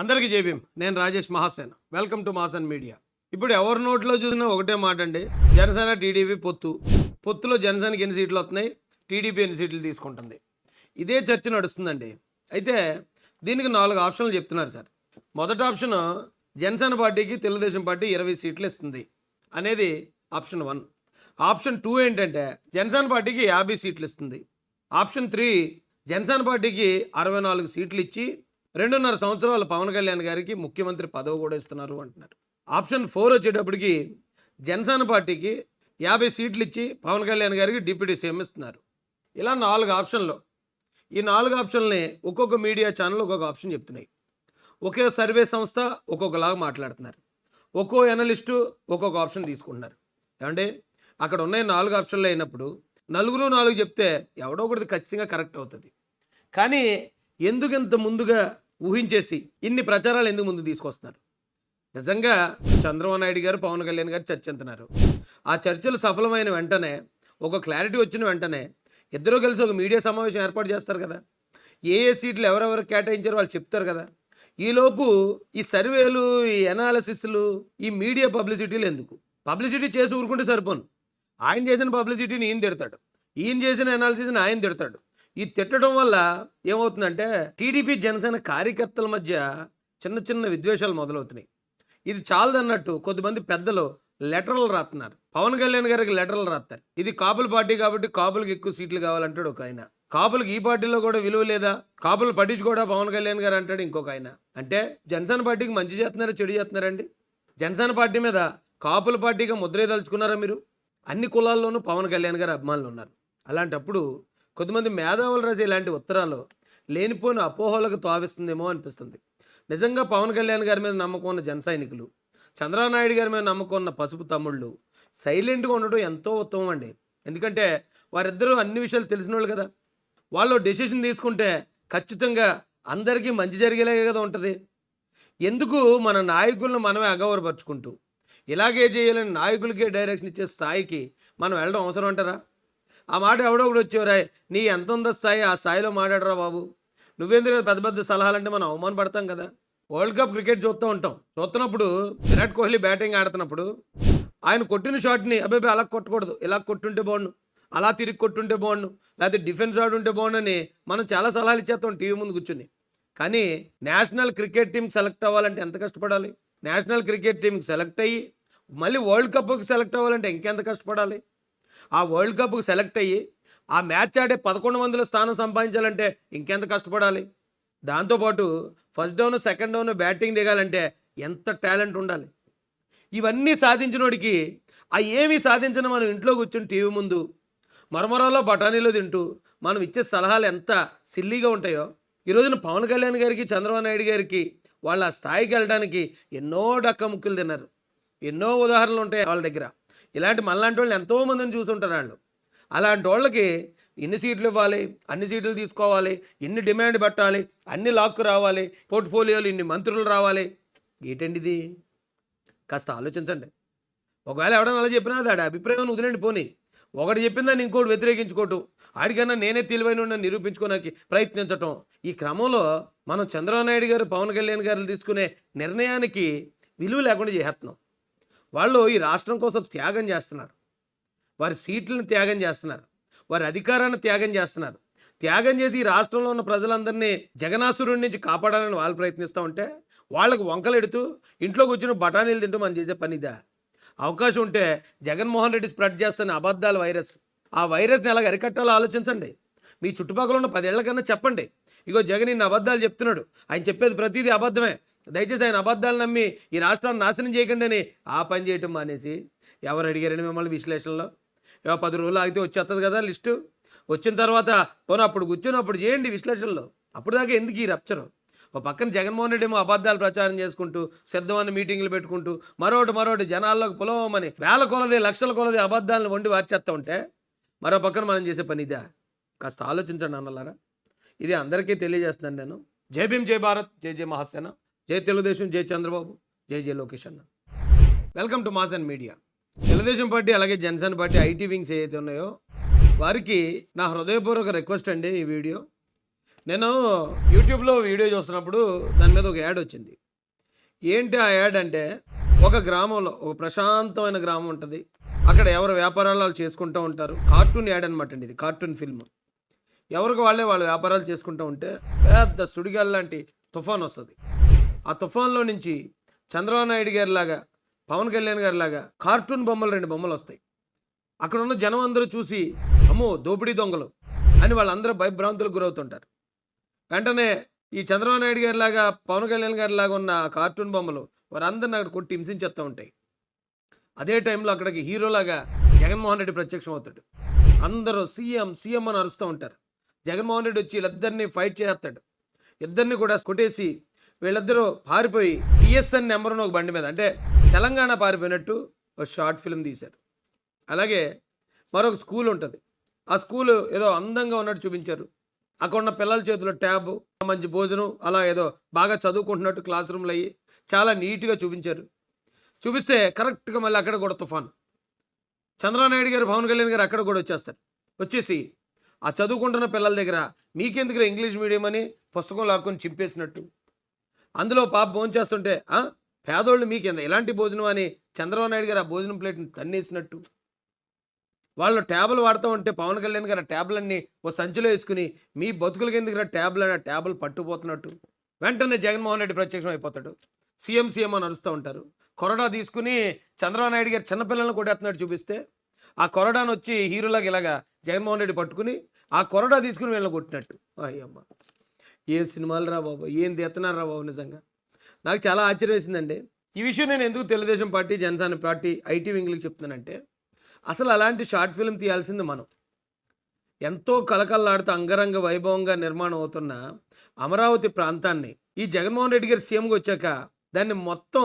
అందరికీ జేబీం నేను Rajesh Mahasen. Welcome to Mahasen media ఇప్పుడు ఎవరి నోట్లో చూసినా ఒకటే మాట అండి. జనసేన టీడీపీ పొత్తు. పొత్తులో జనసేనకి ఎన్ని సీట్లు వస్తున్నాయి? టీడీపీ ఎన్ని సీట్లు తీసుకుంటుంది? ఇదే చర్చ నడుస్తుందండి. అయితే దీనికి నాలుగు ఆప్షన్లు చెప్తున్నారు సార్. మొదటి ఆప్షన్ జనసేన పార్టీకి తెలుగుదేశం పార్టీ ఇరవై సీట్లు ఇస్తుంది అనేది ఆప్షన్ వన్. ఆప్షన్ టూ ఏంటంటే జనసేన పార్టీకి యాభై సీట్లు ఇస్తుంది. ఆప్షన్ త్రీ జనసేన పార్టీకి అరవై నాలుగు సీట్లు ఇచ్చి రెండున్నర సంవత్సరాలు పవన్ కళ్యాణ్ గారికి ముఖ్యమంత్రి పదవి కూడా ఇస్తున్నారు అంటున్నారు. ఆప్షన్ ఫోర్ వచ్చేటప్పటికి జనసేన పార్టీకి యాభై సీట్లు ఇచ్చి పవన్ కళ్యాణ్ గారికి డిప్యూటీ సీఎం ఇస్తున్నారు. ఇలా నాలుగు ఆప్షన్లు. ఈ నాలుగు ఆప్షన్లని ఒక్కొక్క మీడియా ఛానల్ ఒక్కొక్క ఆప్షన్ చెప్తున్నాయి. ఒకే సర్వే సంస్థ ఒక్కొక్కలాగా మాట్లాడుతున్నారు. ఒక్కో ఎనలిస్టు ఒక్కొక్క ఆప్షన్ తీసుకుంటున్నారు. ఏమంటే అక్కడ ఉన్న నాలుగు ఆప్షన్లు అయినప్పుడు నలుగురు నాలుగు చెప్తే ఎవడో ఒకటి ఖచ్చితంగా కరెక్ట్ అవుతుంది. కానీ ఎందుకు ఇంత ముందుగా ఊహించేసి ఇన్ని ప్రచారాలు ఎందుకు ముందు తీసుకొస్తున్నారు? నిజంగా చంద్రబాబు నాయుడు గారు పవన్ కళ్యాణ్ గారు చర్చించున్నారు ఆ చర్చలు సఫలమైన వెంటనే ఒక క్లారిటీ వచ్చిన వెంటనే ఇద్దరూ కలిసి ఒక మీడియా సమావేశం ఏర్పాటు చేస్తారు కదా. ఏ ఏ సీట్లు ఎవరెవరు కేటాయించారో వాళ్ళు చెప్తారు కదా. ఈలోపు ఈ సర్వేలు ఈ ఎనాలసిస్లు ఈ మీడియా పబ్లిసిటీలు ఎందుకు? పబ్లిసిటీ చేసి ఊరుకుంటే సరిపోను. ఆయన చేసిన పబ్లిసిటీని ఈయన తిడతాడు. ఈయన చేసిన అనాలిసిస్ని ఆయన తిడతాడు. ఈ తిట్టడం వల్ల ఏమవుతుందంటే టీడీపీ జనసేన కార్యకర్తల మధ్య చిన్న చిన్న విద్వేషాలు మొదలవుతున్నాయి. ఇది చాలదన్నట్టు కొద్దిమంది పెద్దలు లెటర్లు రాస్తున్నారు పవన్ కళ్యాణ్ గారికి లెటర్లు రాస్తారు ఇది కాపుల పార్టీ కాబట్టి కాపులకు ఎక్కువ సీట్లు కావాలంటాడు ఒక ఆయన. కాపులకు ఈ పార్టీలో కూడా విలువ లేదా? కాపులు పట్టించుకోడా పవన్ కళ్యాణ్ గారు అంటాడు ఇంకొక ఆయన. అంటే జనసేన పార్టీకి మంచి చేస్తున్నారా చెడు చేస్తున్నారండి? జనసేన పార్టీ మీద కాపుల పార్టీగా ముద్రే తలుచుకున్నారా మీరు? అన్ని కులాల్లోనూ పవన్ కళ్యాణ్ గారి అభిమానులు ఉన్నారు. అలాంటప్పుడు కొద్దిమంది మేధావులు రాసే ఇలాంటి ఉత్తరాలు లేనిపోయిన అపోహలకు తావిస్తుందేమో అనిపిస్తుంది. నిజంగా పవన్ కళ్యాణ్ గారి మీద నమ్మకం ఉన్న జన సైనికులు చంద్రబాబు నాయుడు గారి మీద నమ్మకం ఉన్న పసుపు తమ్ముళ్ళు సైలెంట్గా ఉండటం ఎంతో ఉత్తమం అండి. ఎందుకంటే వారిద్దరూ అన్ని విషయాలు తెలిసిన వాళ్ళు కదా. వాళ్ళు డెసిషన్ తీసుకుంటే ఖచ్చితంగా అందరికీ మంచి జరిగేలాగే కదా ఉంటుంది. ఎందుకు మన నాయకులను మనమే అగౌరపరుచుకుంటూ ఇలాగే చేయాలని నాయకులకే డైరెక్షన్ ఇచ్చే స్థాయికి మనం వెళ్ళడం అవసరం అంటారా? ఆ మాట ఎవడో ఒకటి వచ్చేవరా నీ ఎంత ఉందో స్థాయి ఆ స్థాయిలో మాట్లాడరా బాబు. నువ్వెందుకు పెద్ద పెద్ద సలహాలంటే మనం అవమానపడతాం కదా. వరల్డ్ కప్ క్రికెట్ చూస్తూ ఉంటాం. చూస్తున్నప్పుడు విరాట్ కోహ్లీ బ్యాటింగ్ ఆడుతున్నప్పుడు ఆయన కొట్టిన షాట్ని అబ్బాయి అలా కొట్టకూడదు. ఇలా కొట్టుంటే బాగుండు. అలా తిరిగి కొట్టుంటే బాగుండు. లేకపోతే డిఫెన్స్ ఆడుంటే బాగుండని అని మనం చాలా సలహాలు ఇచ్చేస్తాం టీవీ ముందు కూర్చుని. కానీ నేషనల్ క్రికెట్ టీంకి సెలెక్ట్ అవ్వాలంటే ఎంత కష్టపడాలి? నేషనల్ క్రికెట్ టీంకి సెలెక్ట్ అయ్యి మళ్ళీ వరల్డ్ కప్కి సెలెక్ట్ అవ్వాలంటే ఇంకెంత కష్టపడాలి? ఆ వరల్డ్ కప్కు సెలెక్ట్ అయ్యి ఆ మ్యాచ్ ఆడే పదకొండు మందిలో స్థానం సంపాదించాలంటే ఇంకెంత కష్టపడాలి? దాంతోపాటు first down second down batting దిగాలంటే ఎంత టాలెంట్ ఉండాలి? ఇవన్నీ సాధించినోడికి ఆ ఏమీ సాధించిన మనం ఇంట్లో కూర్చొని టీవీ ముందు మరమరాలో బఠానీలో తింటూ మనం ఇచ్చే సలహాలు ఎంత సిల్లీగా ఉంటాయో ఈ రోజున పవన్ కళ్యాణ్ గారికి చంద్రబాబు నాయుడు గారికి వాళ్ళ స్థాయికి వెళ్ళడానికి ఎన్నో డక్క ముక్కులు తిన్నారు. ఎన్నో ఉదాహరణలు ఉంటాయి వాళ్ళ దగ్గర. ఇలాంటి మనలాంటి వాళ్ళు ఎంతోమందిని చూసుంటారు వాళ్ళు. అలాంటి వాళ్ళకి ఎన్ని సీట్లు ఇవ్వాలి అన్ని సీట్లు తీసుకోవాలి ఎన్ని డిమాండ్ పెట్టాలి అన్ని లాక్కు రావాలి పోర్ట్ఫోలియోలు ఇన్ని మంత్రులు రావాలి. ఏంటండి ఇది? కాస్త ఆలోచించండి. ఒకవేళ ఎవడన్నా అలా చెప్పినా అది అభిప్రాయం వదిలేండి పోనీ. ఒకటి చెప్పిందని ఇంకోటి వ్యతిరేకించుకోవటం. ఆడికన్నా నేనే తెలివైన నిరూపించుకోవడానికి ప్రయత్నించటం. ఈ క్రమంలో మనం చంద్రబాబు నాయుడు గారు పవన్ కళ్యాణ్ గారు తీసుకునే నిర్ణయానికి విలువ లేకుండా చేస్తున్నాం. వాళ్ళు ఈ రాష్ట్రం కోసం త్యాగం చేస్తున్నారు. వారి సీట్లను త్యాగం చేస్తున్నారు. వారి అధికారాన్ని త్యాగం చేస్తున్నారు. త్యాగం చేసి ఈ రాష్ట్రంలో ఉన్న ప్రజలందరినీ జగనాసురుడి నుంచి కాపాడాలని వాళ్ళు ప్రయత్నిస్తూ ఉంటే వాళ్ళకు వంకలెడుతూ ఇంట్లో కూర్చుని బఠానీలు తింటూ మనం చేసే పనిదా అవకాశం ఉంటే జగన్మోహన్ రెడ్డి స్ప్రెడ్ చేస్తున్న అబద్ధాల వైరస్. ఆ వైరస్ని ఎలాగ అరికట్టాలో ఆలోచించండి. మీ చుట్టుపక్కల ఉన్న పదేళ్ళ కన్నా చెప్పండి. ఇగో జగన్ ఇన్ని అబద్ధాలు చెప్తున్నాడు. ఆయన చెప్పేది ప్రతిదీ అబద్ధమే. దయచేసి ఆయన అబద్ధాలు నమ్మి ఈ రాష్ట్రాన్ని నాశనం చేయకండి అని ఆ పని చేయటం మానేసి ఎవరు అడిగారని మిమ్మల్ని విశ్లేషణలో? ఏవో పది రోజులు ఆగితే వచ్చేస్తుంది కదా లిస్టు. వచ్చిన తర్వాత పోనీ అప్పుడు కూర్చొని అప్పుడు చేయండి విశ్లేషణలో. అప్పుడు దాకా ఎందుకు ఈ రప్చరు? ఒక పక్కన జగన్మోహన్ రెడ్డి ఏమో అబద్ధాలు ప్రచారం చేసుకుంటూ సిద్ధమైన మీటింగ్లు పెట్టుకుంటూ మరోటి మరోటి జనాల్లోకి పొలవమని వేల కొలది లక్షల కొలది అబద్ధాలను వండి వార్చేస్తూ ఉంటే మరో పక్కన మనం చేసే పని ఇదా. కాస్త ఆలోచించండి అన్నలారా. ఇది అందరికీ తెలియజేస్తున్నాను నేను. జై భీమ్ జై భారత్ జై జై మహాసేన. జై తెలుగుదేశం జై చంద్రబాబు జై జై లోకేష్ అన్న. Welcome to Mahasen media Telugu Desam party అలాగే జనసేన పార్టీ ఐటీ వింగ్స్ ఏవైతే ఉన్నాయో వారికి నా హృదయపూర్వక రిక్వెస్ట్ అండి ఈ వీడియో. నేను యూట్యూబ్లో వీడియో చూస్తున్నప్పుడు దాని మీద ఒక యాడ్ వచ్చింది. ఏంటి ఆ యాడ్ అంటే ఒక గ్రామంలో ఒక ప్రశాంతమైన గ్రామం ఉంటుంది. అక్కడ ఎవరు వ్యాపారాలు చేసుకుంటూ ఉంటారు. కార్టూన్ యాడ్ అనమాట అండి ఇది కార్టూన్ ఫిల్మ్. ఎవరికి వాళ్ళే వాళ్ళు వ్యాపారాలు చేసుకుంటూ ఉంటే పెద్ద సుడిగాలి లాంటి తుఫాన్ వస్తుంది. ఆ తుఫాన్లో నుంచి చంద్రబాబు నాయుడు గారిలాగా పవన్ కళ్యాణ్ గారిలాగా కార్టూన్ బొమ్మలు రెండు బొమ్మలు వస్తాయి. అక్కడ ఉన్న జనం అందరూ చూసి అమ్మో దోపిడీ దొంగలు అని వాళ్ళందరూ భయభ్రాంతులకు గురవుతుంటారు. వెంటనే ఈ చంద్రబాబు నాయుడు గారిలాగా పవన్ కళ్యాణ్ గారిలాగా ఉన్న కార్టూన్ బొమ్మలు వారందరిని అక్కడ కొట్టి హింసించేస్తూ ఉంటాయి. అదే టైంలో అక్కడికి హీరోలాగా జగన్మోహన్ రెడ్డి ప్రత్యక్షం అవుతాడు అందరూ సీఎం సీఎం అని అరుస్తూ ఉంటారు. జగన్మోహన్ రెడ్డి వచ్చి వీళ్ళిద్దరిని ఫైట్ చేస్తాడు ఇద్దరిని కూడా కొట్టేసి వీళ్ళిద్దరూ పారిపోయి టిఎస్ఎన్ నెంబర్ ఒక బండి మీద అంటే తెలంగాణ పారిపోయినట్టు ఒక షార్ట్ ఫిల్మ్ తీశారు. అలాగే మరొక స్కూల్ ఉంటుంది. ఆ స్కూల్ ఏదో అందంగా ఉన్నట్టు చూపించారు. అక్కడ ఉన్న పిల్లల చేతిలో ట్యాబ్ మంచి భోజనం అలా ఏదో బాగా చదువుకుంటున్నట్టు క్లాస్ రూమ్లు అయ్యి చాలా నీట్గా చూపించారు. చూపిస్తే కరెక్ట్గా మళ్ళీ అక్కడ కూడా తుఫాన్. చంద్రనాయుడు గారు పవన్ కళ్యాణ్ గారు అక్కడ కూడా వచ్చేస్తారు. వచ్చేసి ఆ చదువుకుంటున్న పిల్లల దగ్గర మీకెందుకు ఇంగ్లీష్ మీడియం అని పుస్తకం లాక్కొని చింపేసినట్టు? అందులో పాప భోజనం చేస్తుంటే పేదోళ్ళు మీకెంత? ఎలాంటి భోజనం అని చంద్రబాబు నాయుడు గారు ఆ భోజనం ప్లేట్ని తన్నేసినట్టు. వాళ్ళు ట్యాబ్లు వాడుతూ ఉంటే పవన్ కళ్యాణ్ గారు ఆ ట్యాబ్లన్నీ ఓ సంచిలో వేసుకుని మీ బతుకులకి ఎందుకు ట్యాబులు? అని ఆ ట్యాబులు పట్టుపోతున్నట్టు వెంటనే జగన్మోహన్ రెడ్డి ప్రత్యక్షం అయిపోతాడు. సీఎం సీఎం అని అరుస్తూ ఉంటారు. కరోనా తీసుకుని చంద్రబాబు నాయుడు గారు చిన్నపిల్లలను కొట్టేస్తున్నట్టు చూపిస్తే ఆ కొరడాను వచ్చి హీరోలాగా ఇలాగా జగన్మోహన్ రెడ్డి పట్టుకుని ఆ కొరడా తీసుకుని వీళ్ళని కొట్టినట్టు. అయ్యమ్మ ఏ సినిమాలు రా బాబు ఏం తీస్తున్నారు రా బాబు నిజంగా? నాకు చాలా ఆశ్చర్యం వేసిందండి ఈ విషయం నేను ఎందుకు Telugu Desam party Janasena party IT వింగ్లకు చెప్తున్నానంటే అసలు అలాంటి షార్ట్ ఫిల్మ్ తీయాల్సింది మనం. ఎంతో కలకల్లాడుతూ అంగరంగ వైభవంగా నిర్మాణం అవుతున్న అమరావతి ప్రాంతాన్ని ఈ జగన్మోహన్ రెడ్డి గారు సీఎంగా వచ్చాక దాన్ని మొత్తం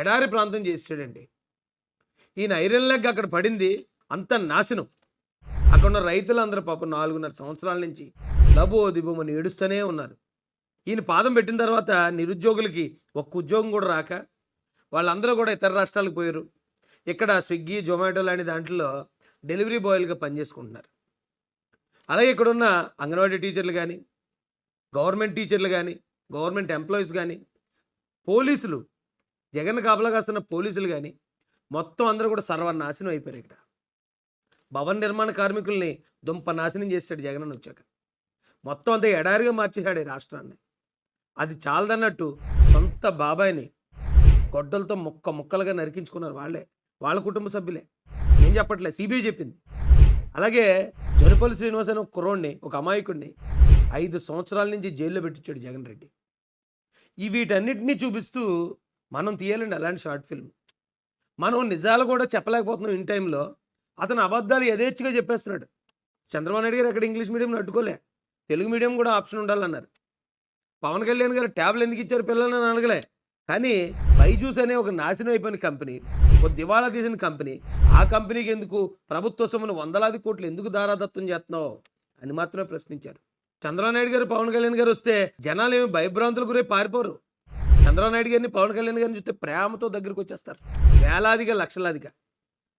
ఎడారి ప్రాంతం చేసాడండి ఈయన ఐరన్ లెగ్ అక్కడ పడింది అంత నాశనం. అక్కడ ఉన్న రైతులందరూ పాపం నాలుగున్నర సంవత్సరాల నుంచి లబో దిబోమని ఏడుస్తూనే ఉన్నారు. ఈయన పాదం పెట్టిన తర్వాత నిరుద్యోగులకి ఒక్క ఉద్యోగం కూడా రాక వాళ్ళందరూ కూడా ఇతర రాష్ట్రాలకు పోయారు. ఇక్కడ స్విగ్గీ జొమాటో లాంటి దాంట్లో డెలివరీ బాయ్లుగా పనిచేసుకుంటున్నారు. అలాగే ఇక్కడున్న అంగన్వాడీ టీచర్లు కానీ గవర్నమెంట్ టీచర్లు కానీ గవర్నమెంట్ ఎంప్లాయీస్ కానీ పోలీసులు జగన్ కాపలా కాస్తున్న పోలీసులు కానీ మొత్తం అందరూ కూడా సర్వనాశనం అయిపోయారు ఇక్కడ. భవన నిర్మాణ కార్మికుల్ని దుంప నాశనం చేశాడు జగన్ అని వచ్చాక. మొత్తం అంతా ఎడారిగా మార్చేశాడు ఈ రాష్ట్రాన్ని. అది చాలదన్నట్టు సొంత బాబాయిని గొడ్డలతో ముక్క ముక్కలుగా నరికించుకున్నారు వాళ్ళే వాళ్ళ కుటుంబ సభ్యులే. నేను చెప్పట్లే సిబిఐ చెప్పింది. అలాగే జనపల్లి శ్రీనివాస్ అనే ఒక కుర్రోడిని ఒక అమాయకుడిని ఐదు సంవత్సరాల నుంచి జైల్లో పెట్టించాడు జగన్ రెడ్డి. ఈ వీటన్నిటినీ చూపిస్తూ మనం తీయాలండి అలాంటి షార్ట్ ఫిల్మ్. మనం నిజాలు కూడా చెప్పలేకపోతున్నాం ఇన్ టైంలో. అతను అబద్ధాలు యథేచ్ఛగా చెప్పేస్తున్నాడు. చంద్రబాబు నాయుడు గారు ఎక్కడ ఇంగ్లీష్ మీడియం అడ్డుకోలే తెలుగు మీడియం కూడా ఆప్షన్ ఉండాలన్నారు. పవన్ కళ్యాణ్ గారు ట్యాబ్లు ఎందుకు ఇచ్చారు పిల్లలని అని అడగలే. కానీ బైజూస్ అనే ఒక నాశనం అయిపోయిన కంపెనీ ఒక దివాళా తీసిన కంపెనీ ఆ కంపెనీకి ఎందుకు ప్రభుత్వ సొమ్మును వందలాది కోట్లు ఎందుకు దారాదత్తం చేస్తున్నావు? అని మాత్రమే ప్రశ్నించారు. చంద్రబాబు నాయుడు గారు పవన్ కళ్యాణ్ గారు వస్తే జనాలు ఏమి భయభ్రాంతులు గురై పారిపోరు. చంద్రబాబు నాయుడు గారిని పవన్ కళ్యాణ్ గారిని చూస్తే ప్రేమతో దగ్గరికి వచ్చేస్తారు. వేలాదిగా లక్షలాదిగా.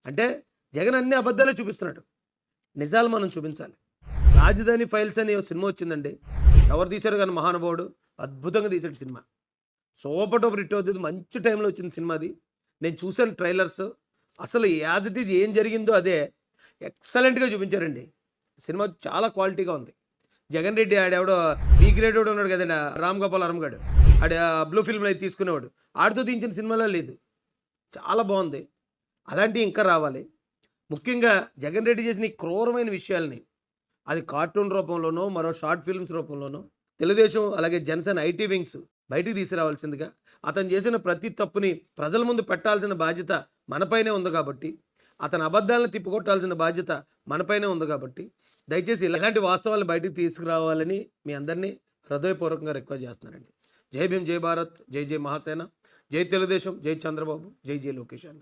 అంటే జగన్ అన్ని అబద్ధాలే చూపిస్తున్నాడు. నిజాలు మనం చూపించాలి. రాజధాని ఫైల్స్ అనే సినిమా వచ్చిందండి. ఎవరు తీశారు కానీ మహానుభావుడు? అద్భుతంగా తీశాడు సినిమా. సూపర్ టూపర్ హిట్ అవుతుంది మంచి టైంలో వచ్చింది సినిమాది నేను చూశాను ట్రైలర్స్. అసలు యాజ్ ఇట్ ఈజ్ ఏం జరిగిందో అదే ఎక్సలెంట్గా చూపించారండి. సినిమా చాలా క్వాలిటీగా ఉంది. జగన్ రెడ్డి ఆడెవడో బీ గ్రేడ్ ఉన్నాడు కదండి రామ్ గోపాల్ అరంగాడు ఆడ బ్లూ ఫిల్మ్ అయితే తీసుకునేవాడు. ఆడితో తీయించిన సినిమాలో లేదు. చాలా బాగుంది. అలాంటివి ఇంకా రావాలి. ముఖ్యంగా జగన్ రెడ్డి చేసిన ఈ క్రూరమైన విషయాల్ని అది కార్టూన్ రూపంలోనో మరో షార్ట్ ఫిల్మ్స్ రూపంలోనో తెలుగుదేశం అలాగే జనసేన ఐటీ వింగ్స్ బయటికి తీసుకురావాల్సిందిగా అతను చేసిన ప్రతి తప్పుని ప్రజల ముందు పెట్టాల్సిన బాధ్యత మనపైనే ఉంది కాబట్టి అతని అబద్ధాలను తిప్పికొట్టాల్సిన బాధ్యత మనపైనే ఉంది కాబట్టి దయచేసి ఇలాంటి వాస్తవాలను బయటికి తీసుకురావాలని మీ అందరినీ హృదయపూర్వకంగా రిక్వెస్ట్ చేస్తున్నానండి. జై భీమ్ జై భారత్ జై జై మహాసేన జై తెలుగుదేశం జై చంద్రబాబు జై జై లోకేష్ అన్న.